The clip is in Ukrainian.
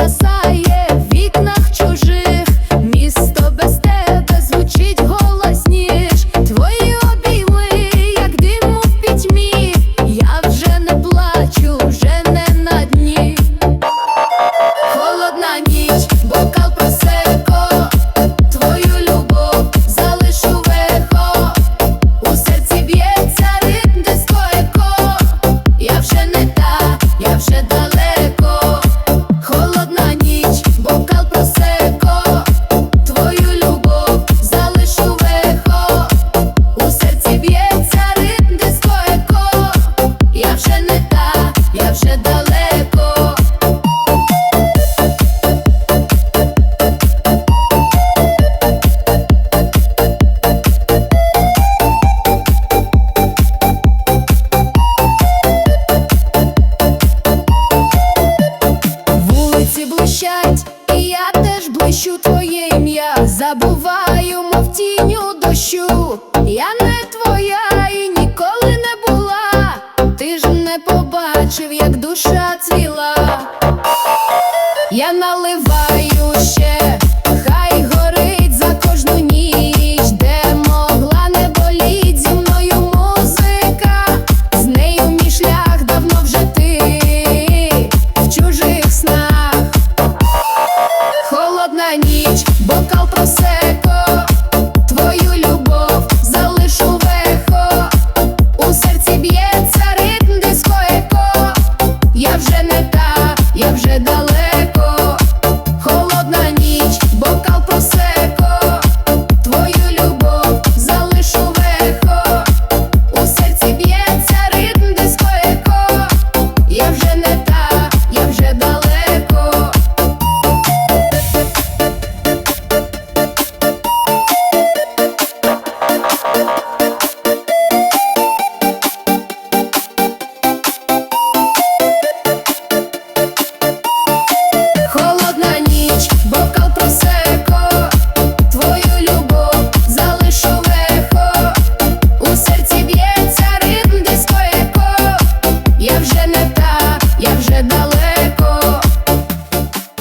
згасає в вікнах чужих, місто без тебе звучить голосніш. Твої обійми, як диму в пітьмі. Я вже не плачу, вже не на дні. Холодна ніч. я вже далеко. Вулиці блищать, і я теж блищу твоє ім'я. Забуваю, мов тіню дощу, я не твоя. зацвіла, я наливаю ще, хай горить за кожну ніч, де могла не боліть зі мною музика, з нею мій шлях давно вже в чужих снах, холодна ніч, бокал просеко. передали.